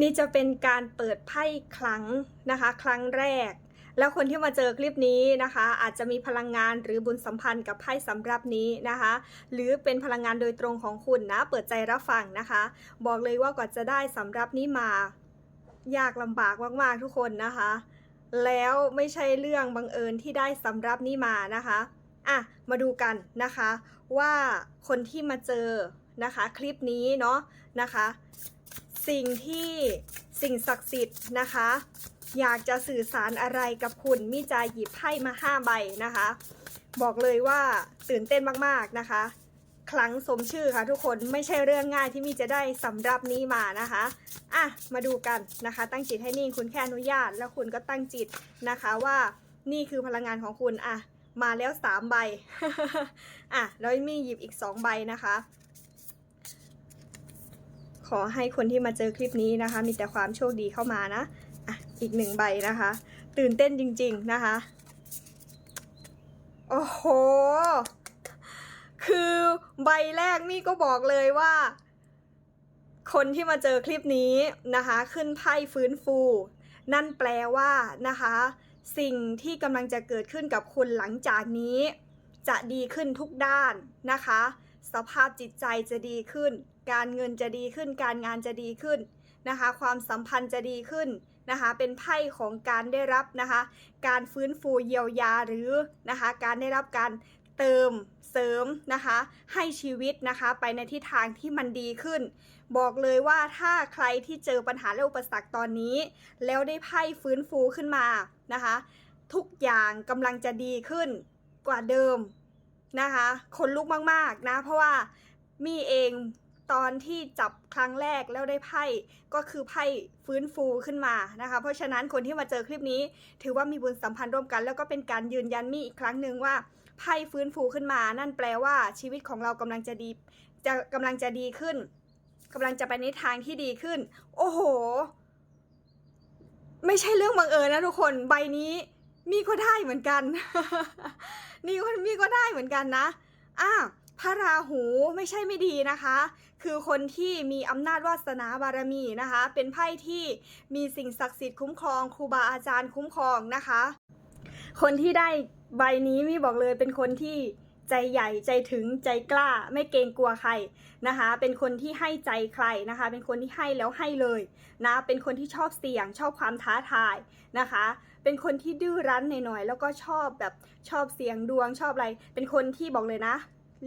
นี่จะเป็นการเปิดไพ่ครั้งนะคะ ครั้งแรก แล้วคนที่มาเจอคลิปนี้นะคะ อาจจะมีพลังงานหรือบุญสัมพันธ์กับไพ่สำรับนี้นะคะ หรือเป็นพลังงานโดยตรงของคุณนะ เปิดใจรับฟังนะคะ บอกเลยว่ากว่าจะได้สำรับนี้มา ยากลำบากมากๆทุกคนนะคะ แล้วไม่ใช่เรื่องบังเอิญที่ได้สำรับนี้มานะคะอะมาดูกันนะคะว่าคนที่มาเจอนะคะ คลิปนี้เนาะนะคะ สิ่งที่สิ่งศักดิ์สิทธิ์นะคะ อยากจะสื่อสารอะไรกับคุณมิจาหยิบไพ่มาห้าใบนะคะ บอกเลยว่าตื่นเต้นมากๆนะคะ ครั้งสมชื่อค่ะทุกคนไม่ใช่เรื่องง่ายที่มีจะได้สำรับนี้มานะคะอะมาดูกันนะคะ ตั้งจิตให้นิ่งคุณแค่อนุญาต แล้วคุณก็ตั้งจิตนะคะว่านี่คือพลังงานของคุณอะมาแล้วสามใบ อะแล้วมีหยิบอีกสองใบนะคะ อให้คนที่มาเจอคลิปนี้นะคะ มีแต่ความโชคดีเข้ามานะอะอีกหนึ่งใบนะคะ ตื่นเต้นจริง ๆนะคะ โอ้โห คือใบแรกนี่ก็บอกเลยว่า คนที่มาเจอคลิปนี้นะคะ ขึ้นไพ่ฟื้นฟู นั่นแปลว่านะคะ สิ่งที่กำลังจะเกิดขึ้นกับคุณหลังจากนี้ จะดีขึ้นทุกด้านนะคะ สภาพจิตใจจะดีขึ้น การเงินจะดีขึ้น การงานจะดีขึ้นนะคะ ความสัมพันธ์จะดีขึ้นนะคะ เป็นไพ่ของการได้รับนะคะ การฟื้นฟูเยียวยาหรือนะคะ การได้รับการเติมเสริมนะคะ ให้ชีวิตนะคะ ไปในทิศทางที่มันดีขึ้น บอกเลยว่าถ้าใครที่เจอปัญหาและอุปสรรคตอนนี้ แล้วได้ไพ่ฟื้นฟูขึ้นมานะคะ ทุกอย่างกำลังจะดีขึ้นกว่าเดิมนะคะ คนลุกมากๆนะ เพราะว่ามีเอง ตอนที่จับครั้งแรกแล้วได้ไพ่ก็คือไพ่ฟื้นฟูขึ้นมานะคะ เพราะฉะนั้นคนที่มาเจอคลิปนี้ ถือว่ามีบุญสัมพันธ์ร่วมกัน แล้วก็เป็นการยืนยันมีอีกครั้งหนึ่งว่าไพ่ฟื้นฟูขึ้นมา นั่นแปลว่าชีวิตของเรากำลังจะดีจะกำลังจะดีขึ้นกำลังจะไปในทางที่ดีขึ้น โอ้โห ไม่ใช่เรื่องบังเอิญนะทุกคนใบนี้มีก็ได้เหมือนกัน นี่คนมีก็ได้เหมือนกันนะอะ พระราหูไม่ใช่ไม่ดีนะคะ คือคนที่มีอำนาจวาสนาบารมีนะคะ เป็นไพ่ที่มีสิ่งศักดิ์สิทธิ์คุ้มครองครูบาอาจารย์คุ้มครองนะคะ คนที่ได้ใบนี้มีบอกเลยเป็นคนที่ใจใหญ่ใจถึงใจกล้าไม่เกรงกลัวใครนะคะ เป็นคนที่ให้ใจใครนะคะ เป็นคนที่ให้แล้วให้เลยนะ เป็นคนที่ชอบเสี่ยงชอบความท้าทายนะคะ เป็นคนที่ดื้อรั้นหน่อยๆแล้วก็ชอบแบบชอบเสี่ยงดวงชอบอะไร เป็นคนที่บอกเลยนะ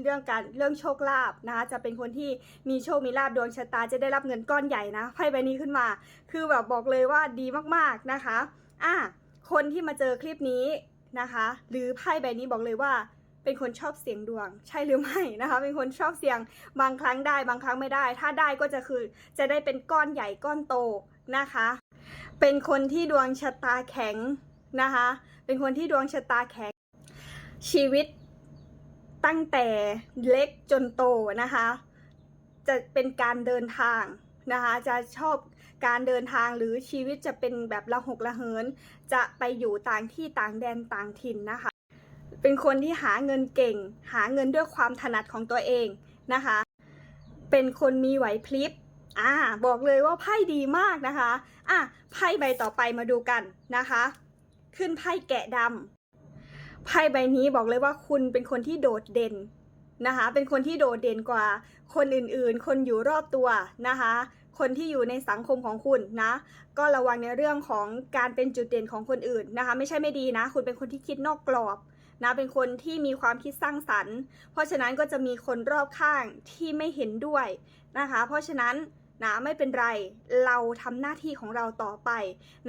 เรื่องการเรื่องโชคลาภนะคะจะเป็นคนที่มีโชคมีลาภดวงชะตาจะได้รับเงินก้อนใหญ่นะไพ่ใบนี้ขึ้นมา คือแบบบอกเลยว่าดีมากๆนะคะอะคนที่มาเจอคลิปนี้นะคะ หรือไพ่ใบนี้บอกเลยว่าเป็นคนชอบเสี่ยงดวง ใช่หรือไม่นะคะ เป็นคนชอบเสี่ยงบางครั้งได้บางครั้งไม่ได้ ถ้าได้ก็จะคือจะได้เป็นก้อนใหญ่ก้อนโตนะคะ เป็นคนที่ดวงชะตาแข็งนะคะ เป็นคนที่ดวงชะตาแข็ง ชีวิต ตั้งแต่เล็กจนโตนะคะ จะเป็นการเดินทางนะคะ จะชอบการเดินทางหรือชีวิตจะเป็นแบบละหกละเหิน จะไปอยู่ต่างที่ต่างแดนต่างถิ่นนะคะ เป็นคนที่หาเงินเก่ง หาเงินด้วยความถนัดของตัวเองนะคะ เป็นคนมีไหวพลิบอ่าบอกเลยว่าไพ่ดีมากนะคะอะไพ่ใบต่อไปมาดูกันนะคะ ขึ้นไพ่แกะดำ ไพ่ใบนี้บอกเลยว่าคุณเป็นคนที่โดดเด่นนะคะ เป็นคนที่โดดเด่นกว่า คนอื่นๆ คนอยู่รอบตัวนะคะ คนที่อยู่ในสังคมของคุณนะ ก็ระวังในเรื่องของการเป็นจุดเด่นของคนอื่นนะคะ ไม่ใช่ไม่ดีนะ คุณเป็นคนที่คิดนอกกรอบนะ เป็นคนที่มีความคิดสร้างสรรค์ เพราะฉะนั้นก็จะมีคนรอบข้างที่ไม่เห็นด้วยนะคะ เพราะฉะนั้น นะไม่เป็นไรเราทำหน้าที่ของเราต่อไป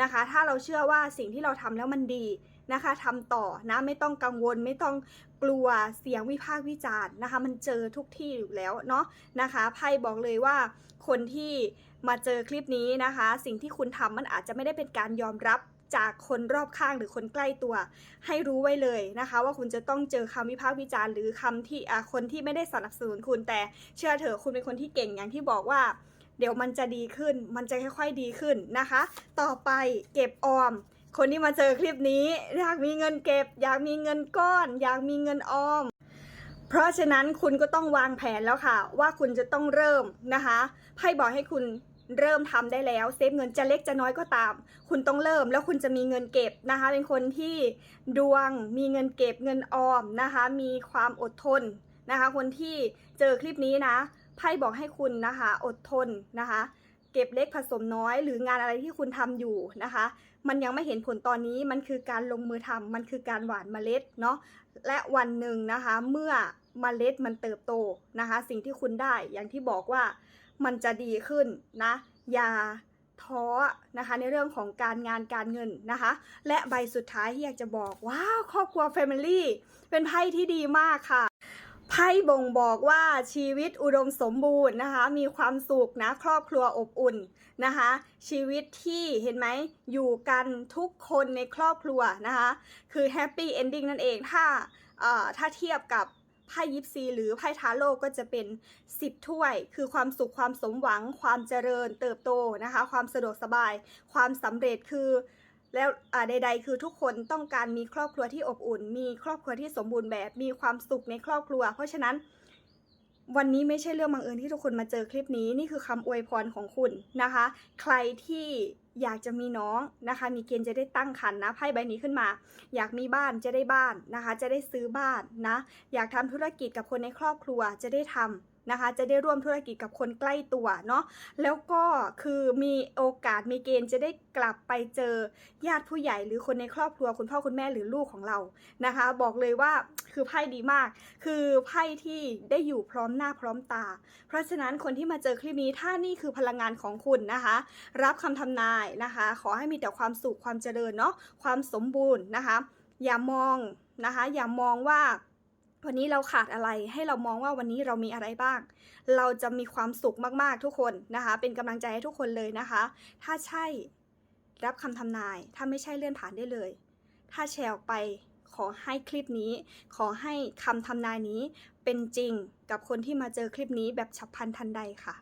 นะคะ ถ้าเราเชื่อว่าสิ่งที่เราทำแล้วมันดีนะคะทำต่อนะไม่ต้องกังวลไม่ต้องกลัวเสียงวิพากษ์วิจารณ์นะคะ มันเจอทุกที่อยู่แล้วเนาะนะคะไพ่บอกเลยว่าคนที่มาเจอคลิปนี้นะคะ สิ่งที่คุณทำมันอาจจะไม่ได้เป็นการยอมรับจากคนรอบข้างหรือคนใกล้ตัว ให้รู้ไว้เลยนะคะ ว่าคุณจะต้องเจอคำวิพากษ์วิจารณ์หรือคำที่คนที่ไม่ได้สนับสนุนคุณแต่เชื่อเถอะคุณเป็นคนที่เก่งอย่างที่บอกว่า เดี๋ยวมันจะดีขึ้น มันจะค่อยๆดีขึ้นนะคะ ต่อไปเก็บออม คนที่มาเจอคลิปนี้อยากมีเงินเก็บ อยากมีเงินก้อน อยากมีเงินออม เพราะฉะนั้นคุณก็ต้องวางแผนแล้วค่ะ ว่าคุณจะต้องเริ่มนะคะไพ่บอกให้คุณเริ่มทำได้แล้วเซฟเงินจะเล็กจะน้อยก็ตาม คุณต้องเริ่มแล้วคุณจะมีเงินเก็บนะคะ เป็นคนที่ดวงมีเงินเก็บเงินออมนะคะ มีความอดทนนะคะ คนที่เจอคลิปนี้นะ ไพ่บอกให้คุณนะคะ อดทนนะคะ เก็บเล็กผสมน้อย หรืองานอะไรที่คุณทำอยู่นะคะ มันยังไม่เห็นผลตอนนี้มันคือการลงมือทำมันคือการหว่านเมล็ดเนาะและวันหนึ่งนะคะ เมื่อเมล็ดมันเติบโตนะคะ สิ่งที่คุณได้อย่างที่บอกว่ามันจะดีขึ้นนะอย่าท้อนะคะในเรื่องของการงานการเงินนะคะ และใบสุดท้ายที่อยากจะบอกว้าวครอบครัว Family เป็นไพ่ที่ดีมากค่ะ ไพ่บ่งบอกว่าชีวิตอุดมสมบูรณ์นะคะ มีความสุขนะครอบครัวอบอุ่นนะคะ ชีวิตที่เห็นไหมอยู่กันทุกคนในครอบครัวนะคะ คือแฮปปี้เอนดิ้งนั่นเองถ้าถ้าเทียบกับไพ่ยิปซีหรือไพ่ทาโร่ก็จะเป็น 10 ถ้วย คือความสุขความสมหวัง ความเจริญเติบโตนะคะ ความสะดวกสบาย ความสำเร็จคือ แล้วใดๆ คือทุกคนต้องการมีครอบครัวที่อบอุ่น มีครอบครัวที่สมบูรณ์แบบ มีความสุขในครอบครัว เพราะฉะนั้น วันนี้ไม่ใช่เรื่องบังเอิญที่ทุกคนมาเจอคลิปนี้ นี่คือคำอวยพรของคุณนะคะ ใครที่อยากจะมีน้องนะคะ มีเกณฑ์จะได้ตั้งครรภ์นะ ไพ่ใบนี้ขึ้นมา อยากมีบ้านจะได้บ้านนะคะ จะได้ซื้อบ้านนะ อยากทำธุรกิจกับคนในครอบครัวจะได้ทำ นะคะ จะได้ร่วมธุรกิจกับคนใกล้ตัวเนาะแล้วก็คือมีโอกาสมีเกณฑ์จะได้กลับไปเจอญาติผู้ใหญ่หรือคนในครอบครัวคุณพ่อคุณแม่หรือลูกของเรานะคะ บอกเลยว่าคือไพ่ดีมาก คือไพ่ที่ได้อยู่พร้อมหน้าพร้อมตา เพราะฉะนั้นคนที่มาเจอคลิปนี้ถ้านี่คือพลังงานของคุณนะคะ รับคำทำนายนะคะ ขอให้มีแต่ความสุขความเจริญเนาะความสมบูรณ์นะคะ อย่ามองนะคะ อย่ามองว่า วันนี้เราขาดอะไรให้เรามองว่าวันนี้เรามีอะไรบ้าง เราจะมีความสุขมากๆทุกคนนะคะ เป็นกำลังใจให้ทุกคนเลยนะคะ ถ้าใช่รับคำทำนาย ถ้าไม่ใช่เลื่อนผ่านได้เลย ถ้าแชร์ออกไปขอให้คลิปนี้ ขอให้คำทำนายนี้เป็นจริงกับคนที่มาเจอคลิปนี้แบบฉับพลันทันใดค่ะ